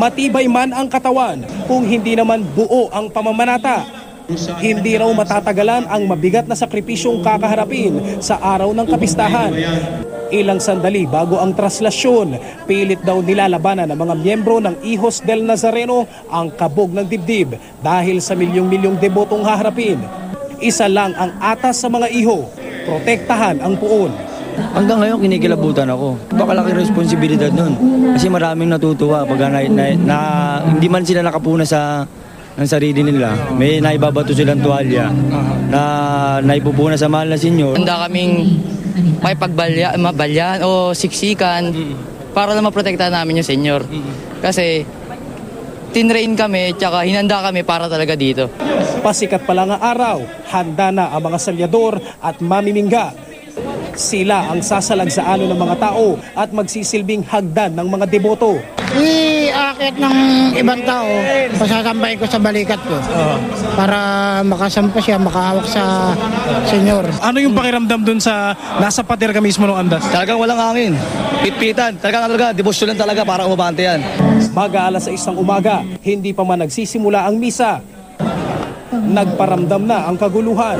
Matibay man ang katawan kung hindi naman buo ang pamamanata. Hindi raw matatagalan ang mabigat na sakripisyong kakaharapin sa araw ng kapistahan. Ilang sandali bago ang traslasyon, pilit daw nilalabanan ng mga miyembro ng Hijos del Nazareno ang kabog ng dibdib dahil sa milyong-milyong debotong haharapin. Isa lang ang atas sa mga iho, protektahan ang puon. Hanggang ngayon kinikilabutan ako. Bakalaki responsibilidad nun. Kasi maraming natutuwa pag na, na, na hindi man sila nakapuna sa ng sarili nila. May naibabato silang tuwalya na naipupuna sa mahal na senyor. Handa kaming may pagbalya, mabalyan o siksikan para lang maprotektahan namin yung senyor. Kasi tinrain kami tsaka hinanda kami para talaga dito. Pasikat pa lang ang araw, handa na ang mga salyador at mamimingga. Sila ang sasalagsaan ng mga tao at magsisilbing hagdan ng mga deboto. I-akit ng ibang tao, pasasampay ko sa balikat ko. Para makasampa siya, makahawak sa senyor. Ano yung pakiramdam dun sa nasa pader ka mismo ng andas? Talagang walang hangin. Pitpitan. Talagang talaga, debosyon lang talaga para umabante yan. Mag-aalas sa isang umaga, hindi pa man nagsisimula ang misa. Nagparamdam na ang kaguluhan.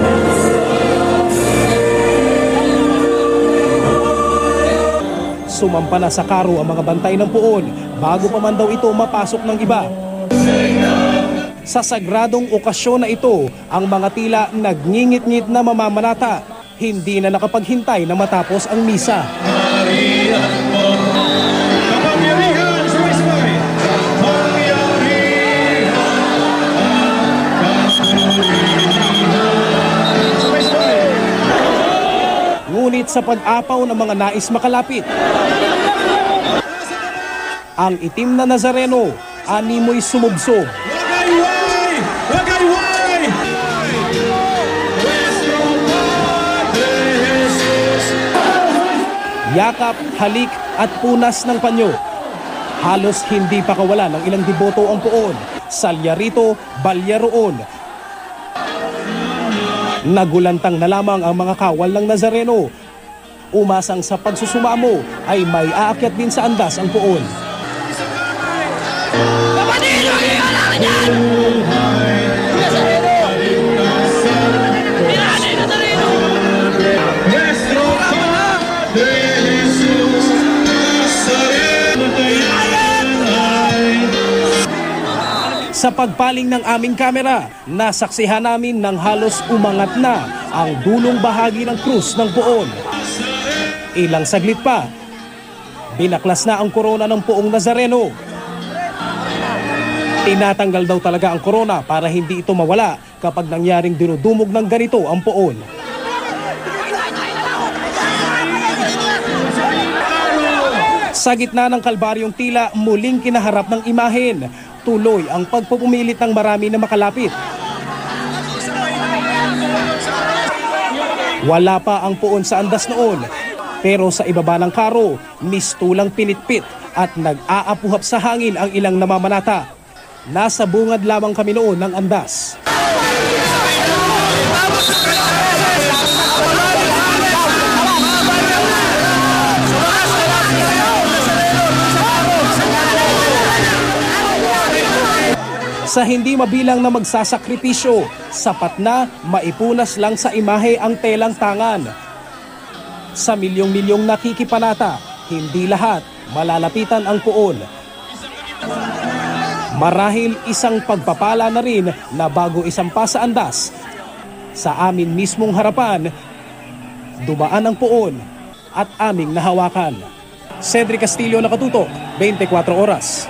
Sumampa na sa karo ang mga bantay ng puon bago pa man daw ito mapasok ng iba. Sa sagradong okasyon na ito, ang mga tila nagngingit-ngit na mamamanata, hindi na nakapaghintay na matapos ang misa. Ngunit sa pag-apaw ng mga nais makalapit, ang itim na Nazareno, animoy sumubsob. Yakap, halik at punas ng panyo. Halos hindi pa kawala ng ilang deboto ang puon. Salya rito, balya roon. Nagulantang na lamang ang mga kawal ng Nazareno. Umasang sa pagsusumamo ay may aakyat din sa andas ang puon. Sa pagpaling ng aming kamera, nasaksihan namin ng halos umangat na ang dulong bahagi ng krus ng puon. Ilang saglit pa, binaklas na ang korona ng puong Nazareno. Tinatanggal daw talaga ang korona para hindi ito mawala kapag nangyaring dinudumog ng ganito ang puon. Sa gitna ng kalbaryong tila muling kinaharap ng imahen, tuloy ang pagpupumilit ng marami na makalapit. Wala pa ang puon sa andas noon, pero sa ibaba ng karo, mistulang pinitpit at nag-aapuhap sa hangin ang ilang namamanata. Nasa bungad lamang kami noon ng andas. Sa hindi mabilang na magsasakripisyo, sapat na maipunas lang sa imahe ang telang tangan. Sa milyong-milyong nakikipanata, hindi lahat malalapitan ang puon. Marahil isang pagpapala na rin na bago isampa sa andas. Sa amin mismong harapan, dumaan ang puon at aming nahawakan. Cedric Castillo nakatutok, 24 oras.